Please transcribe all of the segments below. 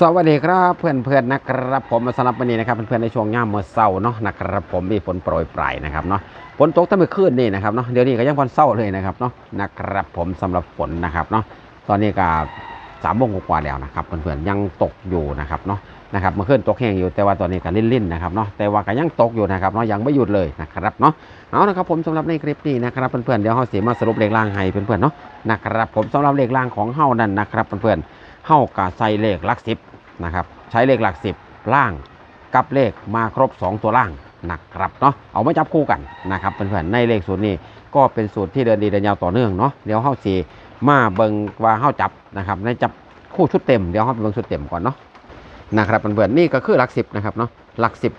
สวัสดีครับเพื่อนเพื่อนๆนะครับผมสำหรับวันนี้นะครับเพื่อนๆในช่วงย่ามเมื่อเช้าเนาะนะครับผมมีฝนโปรยปลายนะครับเนาะฝนตกตั้งแต่คืนนี่นะครับเนาะเดี๋ยวนี้ก็ยังวันเศร้าเลยนะครับเนาะนะครับผมสำหรับฝนนะครับเนาะตอนนี้ก็สามโมงกว่าแล้วนะครับเพื่อนๆยังตกอยู่นะครับเนาะนะครับเมื่อคืนตกแห้งอยู่แต่ว่าตอนนี้ก็ลิ่นๆนะครับเนาะแต่ว่าก็ยังตกอยู่นะครับเนาะยังไม่หยุดเลยนะครับเนาะเอานะครับผมสำหรับในคลิปนี้นะครับเพื่อนๆเดี๋ยวเฮาสิมาสรุปเลขล่างให้เพื่อนๆเนาะนะครับผมสำหรับเลขล่างของเฮานั่นนะครับเพื่อนๆ เฮากะใส่เลขหลักสิบนะครับใช้เลขหลักสิบล่างกับเลขมาครบ 2 ตัวล่างนะครับเนาะเอามาจับคู่กันนะครับเพื่อนๆในเลขสูตรนี้ก็เป็นสูตรที่เดินดีเดินยาวต่อเนื่องเนาะเดี๋ยวเฮาสีมาเบิงว่าเฮาจับนะครับในจับคู่ชุดเต็มเดี๋ยวเฮาไปเบิงชุดเต็มก่อนเนาะนะครับเพื่อนๆนี่ก็คือหลักสิบนะครับเนาะหลักสิบ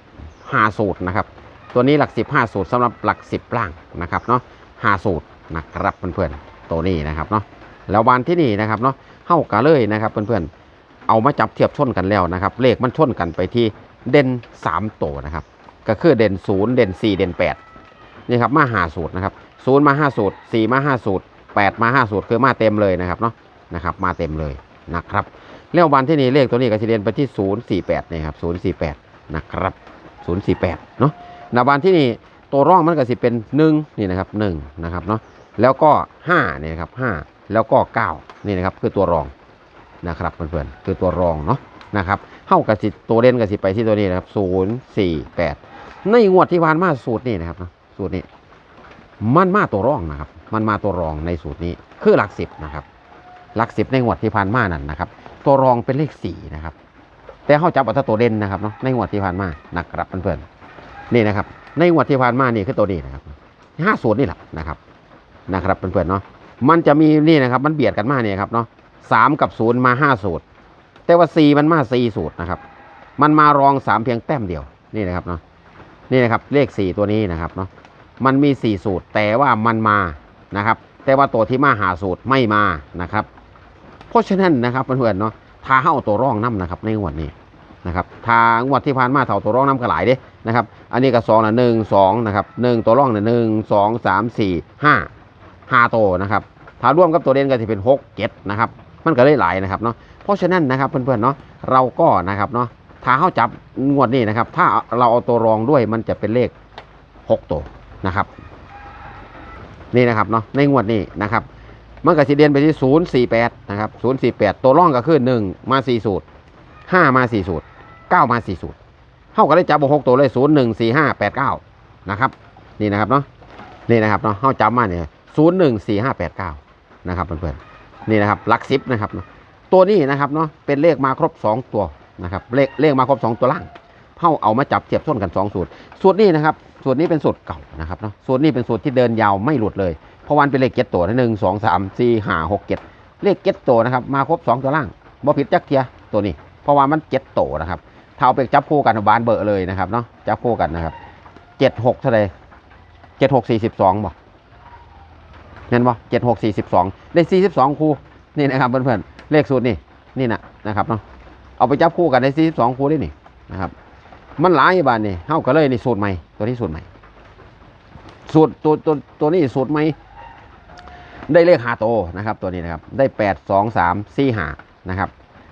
ห้าสูตรนะครับตัวนี้หลักสิบห้าสูตรสำหรับหลักสิบล่างนะครับเนาะห้าสูตรนะครับเพื่อนๆตัวนี้นะครับเนาะแล้ววันที่นี่นะครับเนาะ เฮากะเลยนะครับเพื่อนๆ เอามาจับเทียบชนกันแล้วนะครับ เลขมันชนกันไปที่เด่น3ตัวนะครับ ก็คือเด่น 0 เด่น 4 เด่น 8 นี่ครับมาหาสูตรนะครับ0มา5สูตร4มา5สูตร8มา5สูตรคือมาเต็มเลยนะครับเนาะนะครับมาเต็มเลยนะครับแล้ววันที่นี่เลขตัวนี้ก็จะเรียนไปที่ 048นี่ครับ048 นะครับ 048 เนาะในวันที่นี่ตัวร่องมันก็สิเป็น 1 นี่นะครับ1นะครับเนาะแล้วก็5นี่นะครับ5 แล้วก็9นี่นะครับคือตัวรองนะครับเพื่อนๆคือตัวรองเนาะนะครับเข้ากับสิตัวเด่นกับสิไปที่ตัวนี้นะครับศูนย์สี่แปดในงวดที่ผ่านมาสูตรนี้นะครับสูตรนี้มันมาตัวรองนะครับ มันมาตัวรองในสูตรนี้คือหลักสิบนะครับ หลักสิบในงวดที่ผ่านมานั่นนะครับ ตัวรองเป็นเลขสี่นะครับ แต่เข้าจับอาแต่ตัวเด่นนะครับเนาะในงวดที่ผ่านมานะครับเพื่อนๆนี่นะครับ ในงวดที่ผ่านมานี่คือตัวนี้นะครับห้าสูตรนี่แหละนะครับนะครับเพื่อนๆเนาะ มันจะมีนี่นะครับ มันเบียดกันมากเนี่ยครับเนาะสามกับศูนย์มาห้าสูตร แต่ว่าสี่มันมาสี่สูตรนะครับ มันมารองสามเพียงแต้มเดียวนี่นะครับเนาะนี่นะครับเลขสี่ตัวนี้นะครับเนาะมันมีสี่สูตร แต่ว่ามันมานะครับ แต่ว่าตัวที่มาหาสูตรไม่มานะครับ เพราะฉะนั้นนะครับเพื่อนๆเนาะทาเข้าตัวร่องน้ำนะครับ ในงวดนี้นะครับทางวดที่ผ่านมาเท่าตัวร่องน้ำกระหลายเด้นะครับ อันนี้ก็สองนะหนึ่งสองนะครับหนึ่งตัวร่องนะหนึ่งสองสามสี่ห้า ห้าตัวนะครับถ้าร่วมกับตัวเด่นก็จะเป็น6 7นะครับมันก็เลยหลายนะครับเนาะเพราะฉะนั้นนะครับเพื่อนๆเนาะเราก็นะครับเนาะถ้าเข้าจับงวดนี้นะครับ ถ้าเราเอาตัวรองด้วยมันจะเป็นเลข6ตัวนะครับนี่นะครับเนาะในงวดนี้นะครับมันก็สิเด่นไปที่ 048 นะครับ 048 ตัวร่องก็คือ 1 มา 4 สูตร 5 มา 4 สูตร 9 มา 4 สูตรเขาก็ได้จับหกตัวเลย 0 1 4 5 8 9 นะครับ นี่นะครับเนาะ นี่นะครับเนาะเขาจับมาเนี่ย ศูนย์หนึ่งสี่ห้าแปดเก้านะครับเพื่อนๆนี่นะครับหลักสิบนะครับตัวนี้นะครับเนาะเป็นเลขมาครบสองตัวนะครับเลขเลขมาครบสองตัวล่างเขาเอามาจับเทียบส้นกันสองสูตรสูตรนี้นะครับสูตรนี้เป็นสูตรเก่านะครับเนาะสูตรนี้เป็นสูตรที่เดินยาวไม่หลุดเลยเพราะวันเป็นเลขเก็ตตัวหนึ่งสองสามสี่ห้าหกเจ็ดเลขเก็ตตัวนะครับมาครบสองตัวล่างบ่ผิดจักเทียตัวนี้ เพราะว่ามันเจ็ดตัวนะครับถ้าเอาไปจับคู่กันบานเบอร์เลยนะครับเนาะจับคู่กันนะครับเจ็ดหกเท่าไรเจ็ดหกสี่สิบสองบ่ เห็นป่ะเจ็ดหกสี่สิบสองเลขสี่สิบสองคู่นี่นะครับเพื่อนๆเลขสูตรนี่นี่นะนะครับเนาะเอาไปจับคู่กันในสี่สิบสองคู่ได้นี่นะครับ มันหลายบานนี่เท่ากันเลยนี่สูตรใหม่ตัวนี้สูตรใหม่สูตรตัวตัวตัวนี้สูตรใหม่ได้เลขหาโตนะครับตัวนี้นะครับได้แปดสองสามสี่หานะครับ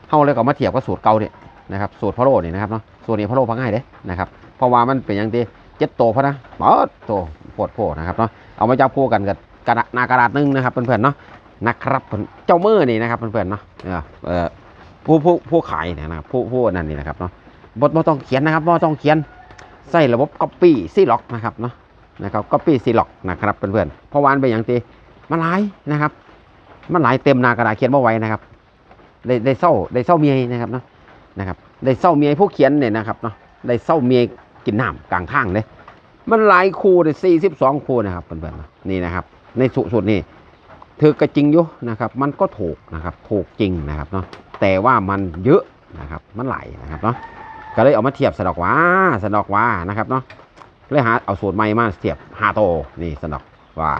เท่าเลยก็มาเทียบกับสูตรเก่าเนี่ยนะครับสูตรพะโล้นี่ยนะครับเนาะสูตรนี้พะโล้พังง่ายเด้นะครับเพราะว่ามันเป็นอย่างที่เจ็ดโตพะนะปิดโตโพดโพนะครับเนาะเอามาจับคู่กันกับ กระดาษหนากระดาษหนึงนะครับเพื่อนๆเนาะนะครับเจ้ามือนี่นะครับเพื่อนๆเนาะเออเออผู้ผู้ผู้ขายเนี่ยนะครับผู้ผู้นั่นนี่นะครับเนาะบทบ่ต้องเขียนนะครับบ่ต้องเขียนใส่ระบบ copy ซีล็อกนะครับเนาะนะครับ copy ซีล็อกนะครับเพื่อนๆเพราะวาอันเป็นอย่างที่มันหลายนะครับ มันหลายเต็มหนากระดาษเขียนบ่ไว้นะครับได้ได้เศร้าได้เศร้าเมียนะครับเนาะนะครับได้เศร้าเมียผู้เขียนเนี่ยนะครับเนาะได้เศร้าเมียกินน้ำกลางทางเลยมันหลายคู่เลยสี่สิบสองคู่นะครับเพื่อนๆเนาะนี่นะครับ ในสุสุดนี่ถือกระจริงอยู่นะครับ มันก็ถูกนะครับถูกจริงนะครับเนาะแต่ว่ามันเยอะนะครับมันไหลนะครับเนาะก็เลยเอามาเทียบสะดอกว่าสะดอกว่านะครับเนาะเลยหาเอาสูตรใหม่มาเทียบหาโตนี่สะดอกว่า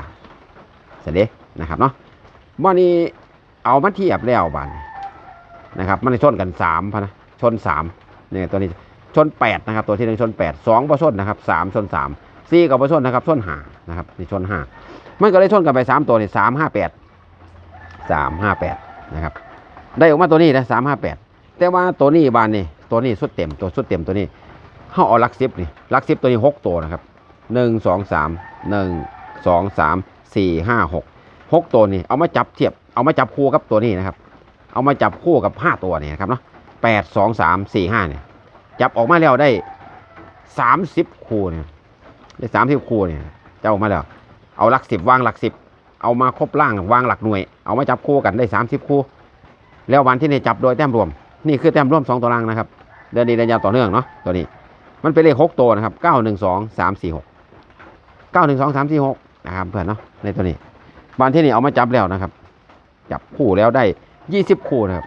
เสด็จนะครับเนาะวันนี้เอามาเทียบแล้วบันนะครับ มันชนกันสามพะนะชนสามเนี่ยตัวนี้ชนแปดนะครับตัวที่หนึ่งชนแปดสองประชนนะครับสามชนสามสี่กับประชนนะครับชนหานะครับนี่ชนห้า มันก็เลยชนกันไปสามตัวนี่สามห้าแปดสามห้าแปดนะครับ ได้ออกมาตัวนี้นะสามห้าแปดแต่ว่าตัวนี้บานนี่ตัวนี้สุดเต็มตัวสุดเต็มตัวนี้เฮาเอาลักสิบนี่ลักสิบตัวนี้หกตัวนะครับหนึ่งสองสามหนึ่งสองสามสี่ห้าหกหกตัวนี่เอามาจับเทียบเอามาจับคู่กับตัวนี้นะครับ เอามาจับคู่กับห้าตัวนี่นะครับเนาะแปดสองสามสี่ห้าเนี่ยจับออกมาแล้วได้สามสิบคู่เนี่ยได้สามสิบคู่เนี่ยจะออกมาแล้ว เอาหลักสิบวางหลักสิบเอามาครบล่างวางหลักหน่วย เอามาจับคู่กันได้สามสิบคู่ แล้ววันที่นี่จับโดยแต้มรวม นี่คือแต้มรวมสองตัวล่างนะครับ เดือนดีเดือนยาวต่อเนื่องเนาะตัวนี้ มันเป็นเลขหกตัวนะครับเก้าหนึ่งสองสามสี่หกเก้าหนึ่งสองสามสี่หกนะครับเพื่อนเนาะในตัวนี้วันที่นี่เอามาจับแล้วนะครับ จับคู่แล้วได้ยี่สิบคู่นะครับ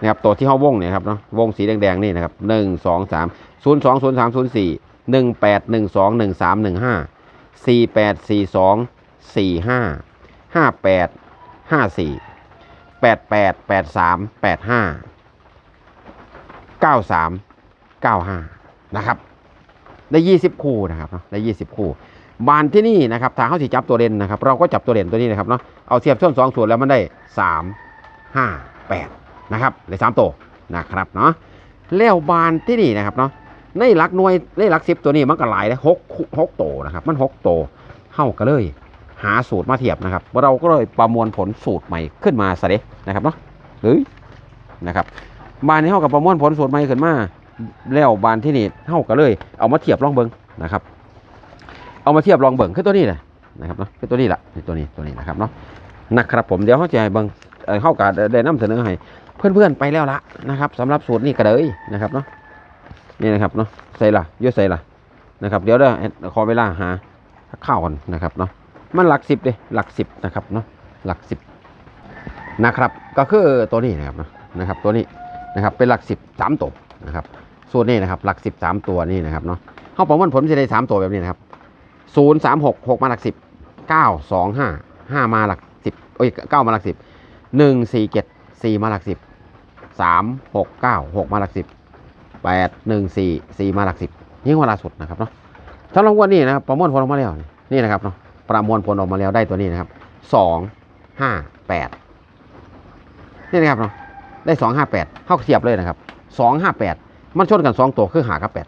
นะครับตัวที่เขาวงเนี่ยครับเนาะวงสีแดงๆนี่นะครับหนึ่งสองสามศูนย์สองศูนย์สามศูนย์สี่หนึ่งแปดหนึ่งสองหนึ่งสามหนึ่งห้า สี่แปดสี่สองสี่ห้าห้าแปดห้าสี่แปดแปดแปดสามแปดห้าเก้าสามเก้าห้านะครับ ได้ยี่สิบคู่นะครับได้ยี่สิบคู่บานที่นี่นะครับถ้าเขาสิจับตัวเด่นนะครับ เราก็จับตัวเด่นตัวนี้นะครับเนาะเอาเทียบส้นสองส่วนแล้วมันได้สามห้าแปดนะครับได้สามตัวนะครับเนาะแล้วบานที่นี่นะครับเนาะ ในหลักหน่วยในหลักสิบตัวนี้มันก็หลายเลยหกหกตัวนะครับ มันหกโตเข้ากันเลย หาสูตรมาเทียบนะครับ เราก็เลยประมวลผลสูตรใหม่ขึ้นมาซะเด้นะครับเนาะเฮ้ยนะครับบานนี้เท่ากับประมวลผลสูตรใหม่ขึ้นมาแล้วบานที่นี่เท่ากันเลย เอามาเทียบลองเบิงนะครับ เอามาเทียบลองเบิ่งคือตัวนี้เลยนะครับเนาะคือตัวนี้แหละตัวนี้ตัวนี้นะครับเนาะนะครับผมเดี๋ยวเขาจะให้เบิ่งเอ่อเข้ากับได้นำเสนอให้เพื่อนๆไปแล้วละนะครับสำหรับสูตรนี้ก็เลยนะครับเนาะ นี่นะครับเนาะใส่ละเยอะใส่ละนะครับ เดี๋ยวเด้อขอเวลาหาข้าวก่อนนะครับเนาะมันหลักสิบเลยหลักสิบนะครับเนาะหลักสิบนะครับ ก็คือตัวนี้นะครับนะครับ ตัวนี้นะครับเป็นหลักสิบสามตัวนะครับสูตรนี้นะครับ หลักสิบสามตัวนี่นะครับเนาะเข้าประมวลผลจะได้สามตัวแบบนี้นะครับศูนย์สามหกหกมาหลักสิบเก้าสองห้าห้ามาหลักสิบเอ้ยเก้ามาหลักสิบหนึ่งสี่เจ็ดสี่มาหลักสิบสามหกเก้าหกมาหลักสิบ แปดหนึ่งสี่สี่มาหลักสิบนี่เวลาสุดนะครับเนาะสำหรับวันนี้นะครับประมวลผลออกมาแล้วนี่นะครับเนาะประมวลผลออกมาแล้วได้ตัวนี้นะครับสองห้าแปดนี่นะครับเนาะได้สองห้าแปดเข้าเสียบเลยนะครับสองห้าแปดมันชนกันสองตัวคือหากับแปด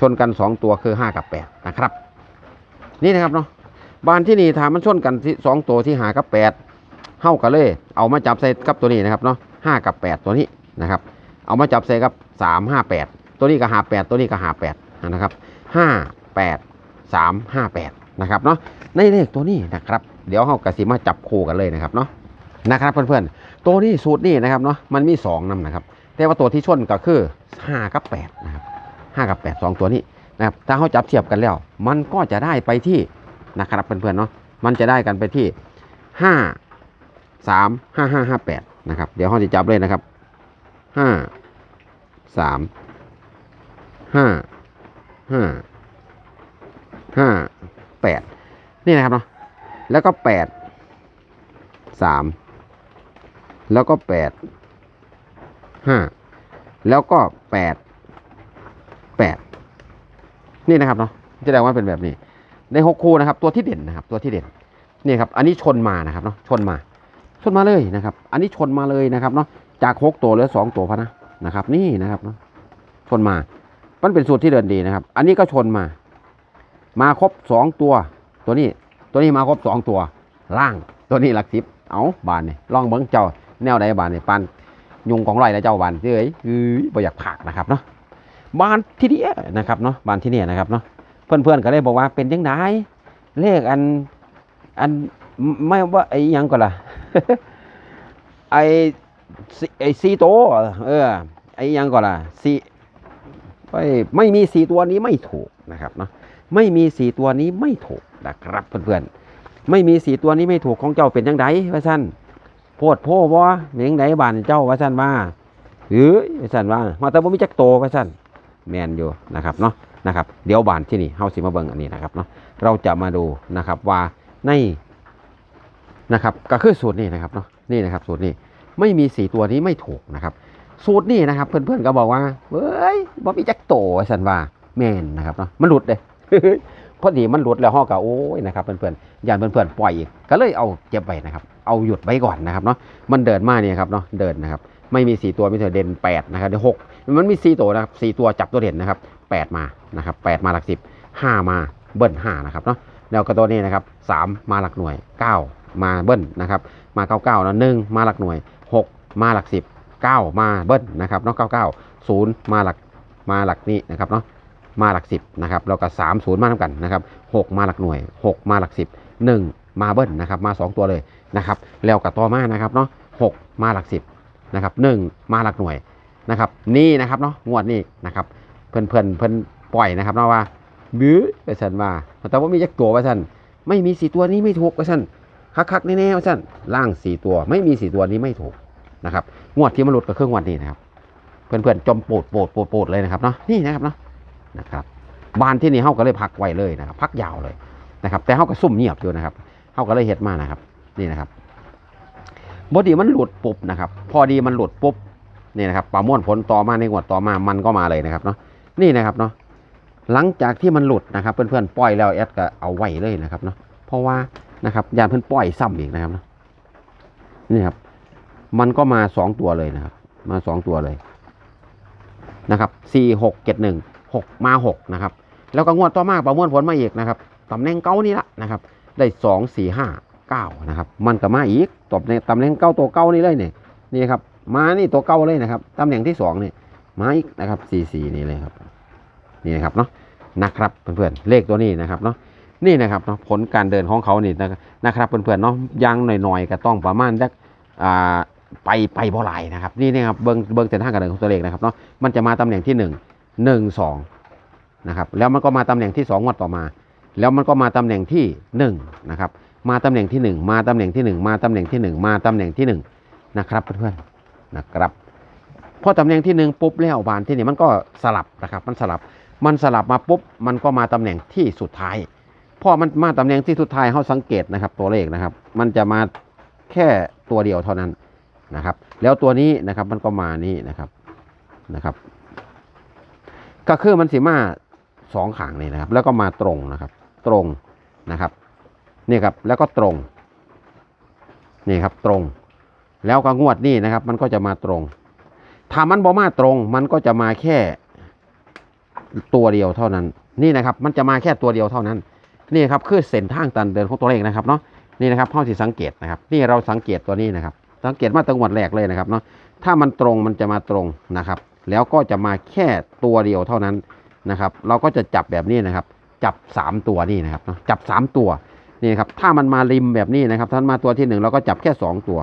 ชนกันสองตัวคือห้ากับแปดนะครับ นี่นะครับเนาะบานที่นี่ถามมันชนกันที่สองตัวที่หากับแปดเข้ากันเลย เอามาจับใส่กับตัวนี้นะครับเนาะห้ากับแปดตัวนี้นะครับ เอามาจับใส่กับสามห้าแปดตัวนี้ก็หาแปดตัวนี้ก็หาแปดนะครับห้าแปดสามห้าแปดนะครับเนาะในเลขตัวนี้นะครับ เดี๋ยวเขากระสีมาจับคู่กันเลยนะครับเนาะนะครับเพื่อนๆ ตัวนี้สูตรนี้นะครับเนาะมันมีสองนำนะครับ แต่ว่าตัวที่ชนก็คือห้ากับแปดนะครับห้ากับแปดสองตัวนี้นะครับถ้าเขาจับเทียบกันแล้ว มันก็จะได้ไปที่นะครับเพื่อนๆเนาะมันจะได้กันไปที่ห้าสามห้าห้าห้าแปดนะครับ เดี๋ยวเขาจะจับเลยนะครับห้า สามห้าห้าห้าแปดนี่นะครับเนาะแล้วก็แปดสามแล้วก็แปดห้าแล้วก็แปดแปดนี่นะครับเนาะจะได้ว่าเป็นแบบนี้ ในหกคู่นะครับ ตัวที่เด่นนะครับ ตัวที่เด่นนี่ครับ อันนี้ชนมานะครับเนาะชนมา ชนมาเลยนะครับ อันนี้ชนมาเลยนะครับเนาะจากหกตัวเหลือสองตัวพะนะ นะครับ นี่นะครับเนาะชนมา มันเป็นสูตรที่เดินดีนะครับ อันนี้ก็ชนมา มาครบสองตัว ตัวนี้ ตัวนี้มาครบสองตัว ล่าง ตัวนี้หลักสิบ เอาบานนี่ลองเบิ้งเจ้า แนวใดบานนี่ปันยุงของไรแล้วเจ้าบานเอ้ยเอ้ยบ่อยากผักนะครับเนาะ บานที่นี่นะครับเนาะ บานที่นี่นะครับเนาะ เพื่อนๆก็เลยบอกว่าเป็นยังไงเลขอัน อันไม่ว่าไอ้ยังก่อนล่ะ ไอ ไอ้ซีโตวเออไอ้ยังก่อนล่ะซีไม่ไม่มีสี่ตัวนี้ไม่ถูกนะครับเนาะไม่มีสี่ตัวนี้ไม่ถูกนะครับเพื่อนๆไม่มีสี่ตัวนี้ไม่ถูกของเจ้าเป็นยังไงว่าสั้นโพดโพว่าเป็นยังไงบ้านเจ้าว่าสั้นว่าเฮ้ยว่าสั้นว่ามาแต่บ่มีจักโตว่าสั้นแมนอยู่นะครับเนาะนะครับเดี๋ยวบานที่นี่เฮาสิมาเบิ่งอันนี้นะครับเนาะเราจะมาดูนะครับว่าในนะครับก็คือสูตรนี้นะครับเนาะนี่นะครับสูตรนี้ ไม่มีสีตัวนี้ไม่ถูกนะครับ สูตรนี้นะครับ เพื่อนๆก็บอกว่าเฮ้ยบ่มีจักโตสันว่าแมนนะครับเนาะมันหลุดเลยพอดีมันหลุดแล้วห่อก็โอ้ยนะครับเพื่อนๆอย่าเพื่อนๆปล่อยอีกก็เลยเอาเก็บไว้นะครับ เอาหยุดไว้ก่อนนะครับเนาะมันเดินมาเนี่ยครับเนาะเดินนะครับ ไม่มีสี่ตัวมีแต่เด่นแปดนะครับเดี๋ยวหกมันมีสี่ตัวนะครับสี่ตัวจับตัวเด่นนะครับแปดมานะครับแปดมาหลักสิบห้ามาเบิ้ลห้านะครับเนาะแล้วก็ตัวนี้นะครับสามมาหลักหน่วยเก้ามาเบิ้ลนะครับมาเก้าเก้าแล้วหนึ่งมาหลักหน่วย หกมาหลักสิบเก้ามาเบิ้ลนะครับเนาะเก้าเก้าศูนย์มาหลักมาหลักนี้นะครับเนาะมาหลักสิบนะครับแล้วก็สามศูนย์มาทำกันนะครับหกมาหลักหน่วยหกมาหลักสิบหนึ่งมาเบิ้ลนะครับมาสองตัวเลยนะครับแล้วกับต่อมานะครับเนาะหกมาหลักสิบนะครับหนึ่งมาหลักหน่วยนะครับนี่นะครับเนาะงวดนี้นะครับเพื่อนเพื่อนเพื่อนปล่อยนะครับเนาะว่าบื้อไปสันว่าแต่ว่ามีจักตัวไปสันไม่มีสี่ตัวนี้ไม่ถูกไปสัน คักๆแน่ๆไปสันล่างสี่ตัว ไม่มีสี่ตัวนี้ไม่ถูกนะครับงวดที่มันหลุดกับเครื่องวันนี้นะครับ เพื่อนๆจมโปดโปดโปดโปดเลยนะครับเนาะนี่นะครับเนาะนะครับบานที่นี่เฮาก็เลยพักไว้เลยนะครับพักยาวเลยนะครับ แต่เฮาก็ซุ่มเงียบอยู่นะครับเฮาก็เลยเฮ็ดมานะครับ นี่นะครับบดีมันหลุดปุ๊บนะครับ พอดีมันหลุดปุ๊บนี่นะครับประมวลผลต่อมาในงวดต่อมามันก็มาเลยนะครับเนาะนี่นะครับเนาะหลังจากที่มันหลุดนะครับ เพื่อนๆปล่อยแล้วแอดก็เอาไว้เลยนะครับเนาะเพราะว่า นะครับยานเพื่นปล่อยซ้ำอีกนะครับเนาะนี่ครับ มันก็มาสองตัวเลยนะครับ มาสองตัวเลยนะครับสี่หกเจ็ดหนึ่งหกมาหกนะครับ แล้วก็งวดต่อมาประมวลผลมาอีกนะครับตำแหน่งเก้านี่ละนะครับ ได้สองสี่ห้าเก้านะครับ มันก็มาอีกตบในตำแหน่งเก้าตัวเก้านี่เลยเนี่ยนี่ครับ มานี่ตัวเก้าเลยนะครับตำแหน่งที่สองนี่มาอีกนะครับสี่สี่นี่เลยครับ นี่นะครับเนาะนะครับเพื่อนๆเลขตัวนี้นะครับเนาะ นี่นะครับเนาะผลการเดินของเขานี่นะนะครับเพื่อนๆเนาะยังหน่อยๆก็ต้องประมาณสักอ่าไปไปบ่หลายนะครับนี่นะครับเบิ้งเบิ้งเส้นทางการเดินของตัวเลขนะครับเนาะมันจะมาตำแหน่งที่หนึ่งหนึ่งสองนะครับแล้วมันก็มาตำแหน่งที่สองวดต่อมา แล้วมันก็มาตำแหน่งที่หนึ่งนะครับมาตำแหน่งที่หนึ่งมาตำแหน่งที่หนึ่งมาตำแหน่งที่หนึ่งมาตำแหน่งที่หนึ่งนะครับเพื่อนๆนะครับพอตำแหน่งที่หนึ่งปุ๊บแล้วบานที่นี่มันก็สลับนะครับมันสลับมันสลับมาปุ๊บมันก็มาตำแหน่งที่สุดท้าย พอมันมาตำแหน่งที่สุดท้ายเขาสังเกตนะครับ ตัวเลขนะครับ มันจะมาแค่ตัวเดียวเท่านั้นนะครับ แล้วตัวนี้นะครับมันก็มานี่นะครับนะครับ ก็คือมันสีมาสองขางนี่นะครับ แล้วก็มาตรงนะครับ ตรงนะครับนี่ครับแล้วก็ตรงนี่ครับตรง แล้วก็งวดนี่นะครับ มันก็จะมาตรง ถ้ามันบ่มาตรง มันก็จะมาแค่ตัวเดียวเท่านั้น นี่นะครับ มันจะมาแค่ตัวเดียวเท่านั้น นี่ครับคือเส้นทางตันเดินของตัวเลขนะครับเนาะนี่นะครับข้อที่สังเกตนะครับนี่เราสังเกตตัวนี้นะครับ สังเกตมาตั้งวดแรกเลยนะครับเนาะถ้ามันตรงมันจะมาตรงนะครับ แล้วก็จะมาแค่ตัวเดียวเท่านั้นนะครับ เราก็จะจับแบบนี้นะครับ จับสามตัวนี่นะครับจับสามตัวนี่ครับถ้ามันมาริมแบบนี้นะครับถ้ามันมาตัวที่หนึ่งเราก็จับแค่สองตัว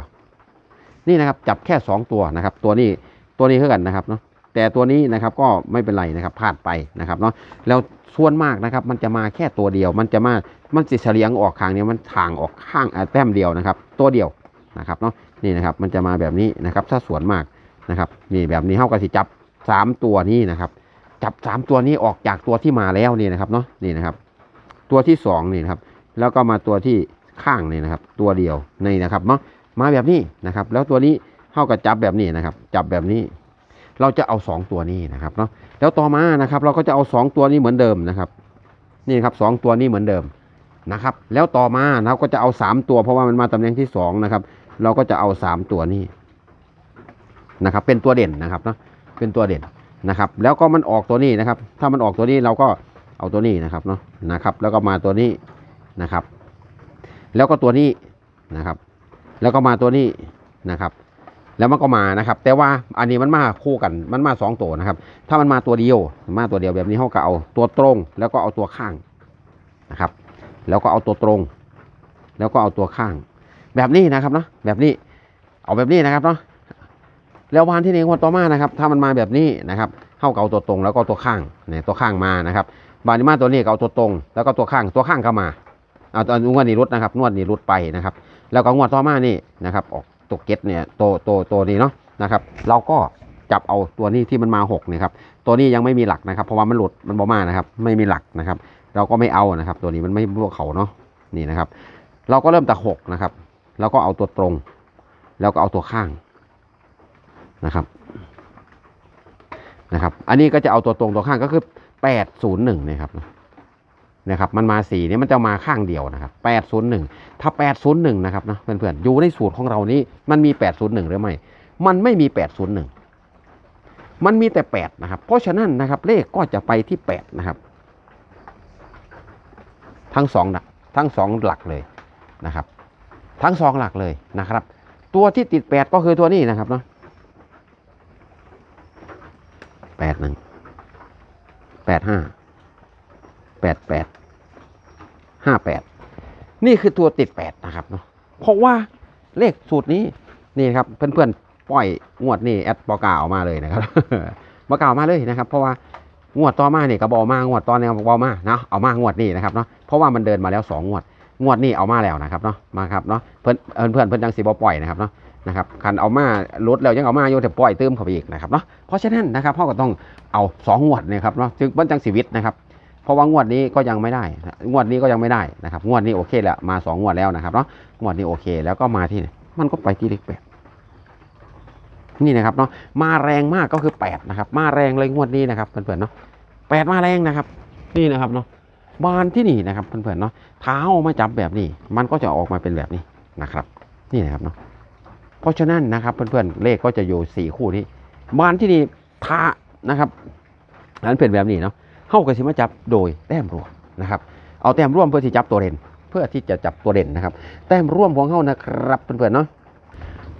นี่นะครับจับแค่สองตัวนะครับ ตัวนี้ตัวนี้เท่ากันนะครับเนาะ แต่ตัวนี้นะครับก็ไม่เป็นไรนะครับพลาดไปนะครับเนาะแล้วส่วนมากนะครับมันจะมาแค่ตัวเดียว มันจะมามันสิเฉลียงออกข้างเนี้ยมันทางออกข้างอ่าแต้มเดียวนะครับ ตัวเดียวนะครับเนาะนี่นะครับมันจะมาแบบนี้นะครับถ้าส่วนมากนะครับนี่แบบนี้เท่ากับสิจับสามตัวนี้นะครับ จับสามตัวนี้ออกจากตัวที่มาแล้วนี่นะครับเนาะนี่นะครับ ตัวที่สองนี่นะครับแล้วก็มาตัวที่ข้างนี่นะครับ ตัวเดียวนี่นะครับเนาะมาแบบนี้นะครับ แล้วตัวนี้เท่ากับจับแบบนี้นะครับ จับแบบนี้ เราจะเอาสองตัวนี้นะครับเนาะแล้วต่อมานะครับ เราก็จะเอาสองตัวนี้เหมือนเดิมนะครับ นี่ครับสองตัวนี้เหมือนเดิมนะครับ แล้วต่อมาเราก็จะเอาสามตัวเพราะว่ามันมาตำแหน่งที่สองนะครับ เราก็จะเอาสามตัวนี้นะครับ เป็นตัวเด่นนะครับเนาะเป็นตัวเด่นนะครับ แล้วก็มันออกตัวนี้นะครับ ถ้ามันออกตัวนี้เราก็เอาตัวนี้นะครับเนาะนะครับ แล้วก็มาตัวนี้นะครับ แล้วก็ตัวนี้นะครับ แล้วก็มาตัวนี้นะครับ แล้วมันก็มานะครับ แต่ว่าอันนี้มันมาคู่กันมันมาสองตัวนะครับ ถ้ามันมาตัวเดียวมาตัวเดียวแบบนี้เขาก็เอาตัวตรง แล้วก็เอาตัวข้างนะครับ แล้วก็เอาตัวตรง แล้วก็เอาตัวข้าง แบบนี้นะครับเนาะแบบนี้เอาแบบนี้นะครับเนาะแล้ววันที่หนึ่งวันต่อมานะครับ ถ้ามันมาแบบนี้นะครับเข้ากับเอาตัวตรง แล้วก็ตัวข้างเนี่ยตัวข้างมานะครับบานิมาตัวนี้ก็เอาตัวตรง แล้วก็ตัวข้างตัวข้างก็มาเอาตอนงวดนี้รุดนะครับงวดนี้รุดไปนะครับ แล้วก็งวดต่อมานี่นะครับออก ตัวเก็ตเนี่ยตัวตัวตัวนี้เนาะนะครับ เราก็จับเอาตัวนี้ที่มันมาหกเนี่ยครับ ตัวนี้ยังไม่มีหลักนะครับ เพราะว่ามันหลุดมันบ่มานะครับ ไม่มีหลักนะครับ เราก็ไม่เอานะครับ ตัวนี้มันไม่พวกเขาเนาะนี่นะครับ เราก็เริ่มแต่หกนะครับ แล้วก็เอาตัวตรง แล้วก็เอาตัวข้างนะครับนะครับ อันนี้ก็จะเอาตัวตรงตัวข้างก็คือแปดศูนย์หนึ่งนะครับ นะครับมันมาสี่นี่มันจะมาข้างเดียวนะครับแปดศูนย์หนึ่งถ้าแปดศูนย์หนึ่งนะครับนะเพื่อนๆอยู่ในสูตรของเรานี้มันมีแปดศูนย์หนึ่งหรือไม่ มันไม่มีแปดศูนย์หนึ่งมันมีแต่แปดนะครับ เพราะฉะนั้นนะครับเลขก็จะไปที่แปดนะครับ ทั้งสองหลักทั้งสองหลักเลยนะครับ ทั้งสองหลักเลยนะครับ ตัวที่ติดแปดก็คือตัวนี้นะครับเนาะแปดหนึ่งแปดห้า แปดแปดห้าแปดนี่คือตัวติดแปดนะครับเนาะเพราะว่าเลขสูตรนี้นี่ครับเพื่อนๆปล่อยงวดนี่แอดบอกกล่าวมาเลยนะครับบอกกล่าวมาเลยนะครับ เพราะว่างวดต่อมาเนี่ยก็บอกมางวดตอนนี้บอมาเนาะเอามางวดนี้นะครับเนาะเพราะว่ามันเดินมาแล้วสองงวด งวดนี้เอามาแล้วนะครับเนาะมาครับเนาะเพื่อนเพื่อนเพื่อนจังสีบอปล่อยนะครับเนาะนะครับคันเอามาลดแล้วยังเอามาอยู่แต่ปล่อยเติมเข้าไปอีกนะครับเนาะเพราะฉะนั้นนะครับพ่อก็ต้องเอาสองงวดเนี่ยครับเนาะจึงเบิ้นจังสีวิตนะครับ เพราะว่างวดนี้ก็ยังไม่ได้ งวดนี้ก็ยังไม่ได้นะครับ งวดนี้โอเคแล้วมาสองงวดแล้วนะครับเนาะ งวดนี้โอเค แล้วก็มาที่มันก็ไปที่เลขแปดนี่นะครับเนาะ มาแรงมากก็คือแปดนะครับ มาแรงเลยงวดนี้นะครับเพื่อนๆเนาะแปดมาแรงนะครับ นี่นะครับเนาะ บานที่นี่นะครับเพื่อนๆเนาะ เท้ามาจับแบบนี้ มันก็จะออกมาเป็นแบบนี้นะครับ นี่นะครับเนาะ เพราะฉะนั้นนะครับเพื่อนๆเลขก็จะอยู่สี่คู่นี้ บานที่นี่ท้านะครับนั้นเป็นแบบนี้เนาะ เข้ากับสิมาจับโดยแต้มรวมนะครับ เอาแต้มร่วมเพื่อที่จับตัวเด่น เพื่อที่จะจับตัวเด่นนะครับ แต้มร่วมของเข้านะครับเพื่อนๆเนาะ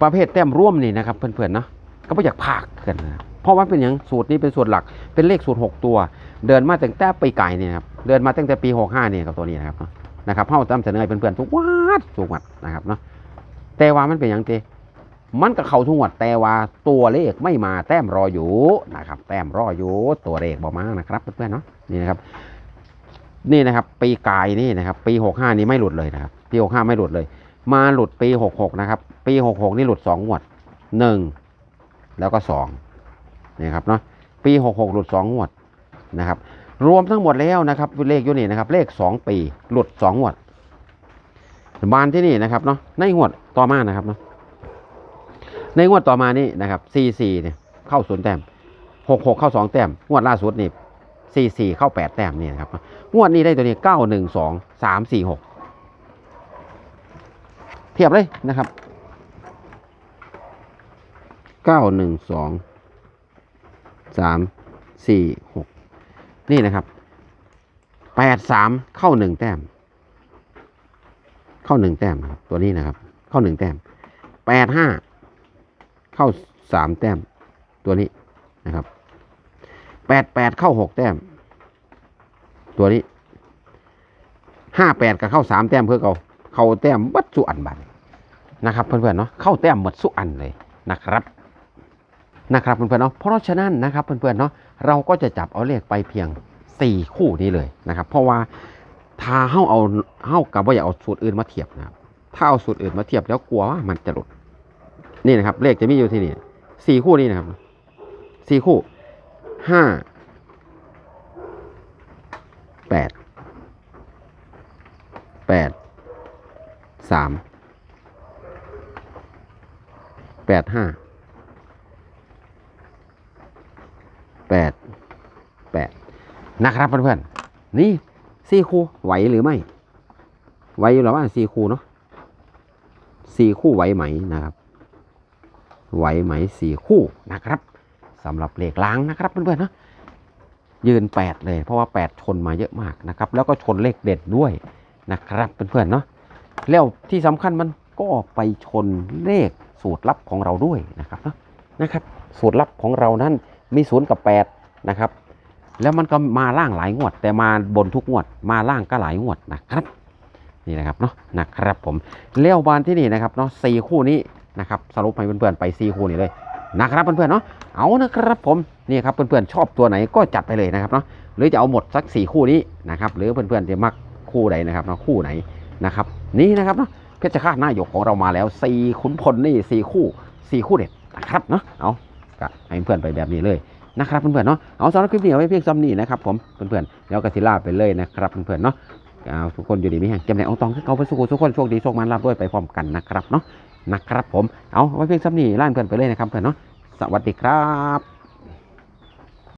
ประเภทแต้มร่วมนี่นะครับเพื่อนๆเนาะก็ไม่อยากพากกันนะเพราะว่าเป็นอย่างสูตรนี้เป็นสูตรหลักเป็นเลขสูตร 6 ตัว เดินมาตั้งแต่ปีไก่นี่ครับเดินมาตั้งแต่ปี 65นี่กับตัวนี้นะครับนะนะครับเข้าตามเสนอให้เพื่อนๆทุกวัดทุกวัดนะครับเนาะแต่ว่ามันเป็นอย่างเต มันก็เข้าทุกวัดแต่ว่าตัวเลขไม่มาแต้มรออยู่นะครับ แต้มรออยู่ตัวเลขบอกมานะครับเพื่อนๆเนาะนี่นะครับ นี่นะครับ ปีกายนี่นะครับ ปีหกห้านี้ไม่หลุดเลยนะครับ ปีหกห้าไม่หลุดเลย มาหลุดปีหกหกนะครับ ปีหกหกนี่หลุดสองงวดหนึ่งแล้วก็สองนี่ครับเนาะปีหกหกหลุดสองงวดนะครับ รวมทั้งหมดแล้วนะครับ เลขอยู่นี่นะครับ เลขสองปี หลุดสองงวดบานที่นี่นะครับเนาะในงวดต่อมานะครับเนาะ ในงวดต่อมานี่นะครับสี่สี่เนี่ยเข้าศูนย์แต้มหกหกเข้าสองแต้มงวดล่าสุดนี่สี่สี่เข้าแปดแต้มนี่นะครับงวดนี้ได้ตัวนี้เก้าหนึ่งสองสามสี่หกเทียบเลยนะครับเก้าหนึ่งสองสามสี่หกนี่นะครับแปดสามเข้าหนึ่งแต้ม เข้าหนึ่งแต้มครับตัวนี้นะครับ เข้าหนึ่งแต้มแปดห้า เข้าสามแต้มตัวนี้นะครับแปดแปดเข้าหกแต้ม ตัวนี้ห้าแปดก็เข้าสามแต้มเพื่อเขาเข้าแต้มวัดสุอันบันนะครับเพื่อนๆเนาะเข้าแต้มหมดสุอันเลยนะครับนะครับเพื่อนๆเนาะเพราะฉะนั้นนะครับเพื่อนๆเนาะเราก็จะจับเอาเลขไปเพียงสี่คู่นี้เลยนะครับ เพราะว่าถ้าเฮาเอาเฮากับว่าอย่าเอาสูตรอื่นมาเทียบนะครับถ้าเอาสูตรอื่นมาเทียบแล้วกลัวว่ามันจะหลุด นี่นะครับ เลขจะมีอยู่ที่นี่สี่คู่นี้นะครับสี่คู่ห้าแปดแปดสามแปดห้าแปดแปดนะครับเพื่อนๆนี่สี่คู่ไหวหรือไม่ ไหวอยู่หรือว่าสี่คู่เนาะสี่คู่ไหวไหมนะครับ ไหวไหมสี่คู่นะครับสำหรับเลขล้างนะครับเพื่อนๆเนาะยืน 8 เลยเพราะว่า 8 ชนมาเยอะมากนะครับ แล้วก็ชนเลขเด็ดด้วยนะครับเพื่อนๆเนาะแล้วที่สำคัญมันก็ไปชนเลขสูตรลับของเราด้วยนะครับเนาะนะครับ สูตรลับของเรานั้นมีศูนย์กับ8นะครับแล้วมันก็มาล่างหลายงวด แต่มาบนทุกงวด มาล่างก็หลายงวดนะครับนี่นะครับเนาะนะครับผมเลี้ยวบานที่นี่นะครับเนาะสี่คู่นี้ นะครับสรุปให้เพื่อนๆไปสี่คู่นี้เลยนะครับเพื่อนๆเนาะเอานะครับผมนี่ครับเพื่อนๆชอบตัวไหนก็จัดไปเลยนะครับเนาะหรือจะเอาหมดสักสี่คู่นี้นะครับหรือเพื่อนๆจะมักคู่ใดนะครับเนาะคู่ไหนนะครับนี่นะครับเนาะเพชรฆาตหน้าหยกของเรามาแล้วสี่ขุนพลนี่สี่คู่สี่คู่เด็ดนะครับเนาะเอาก็ให้เพื่อนไปแบบนี้เลยนะครับเพื่อนๆเนาะเอาสำหรับคลิปนี้เอาไว้เพียงซ้ำนี้นะครับผมเพื่อนๆแล้วก็สิลาไปเลยนะครับเพื่อนๆเนาะเอาทุกคนอยู่ดีมีแห่งจำแหน่งเอาตองขึ้นเขาไปสู้ทุกคนโชคดีโชคมันรับด้วยไปพร้อมกันนะครับเนาะ นะครับผมเอาไว้เพียงซ้ำนี้ล่านเพื่อนไปเลยนะครับเพื่อนเนาะสวัสดีครับ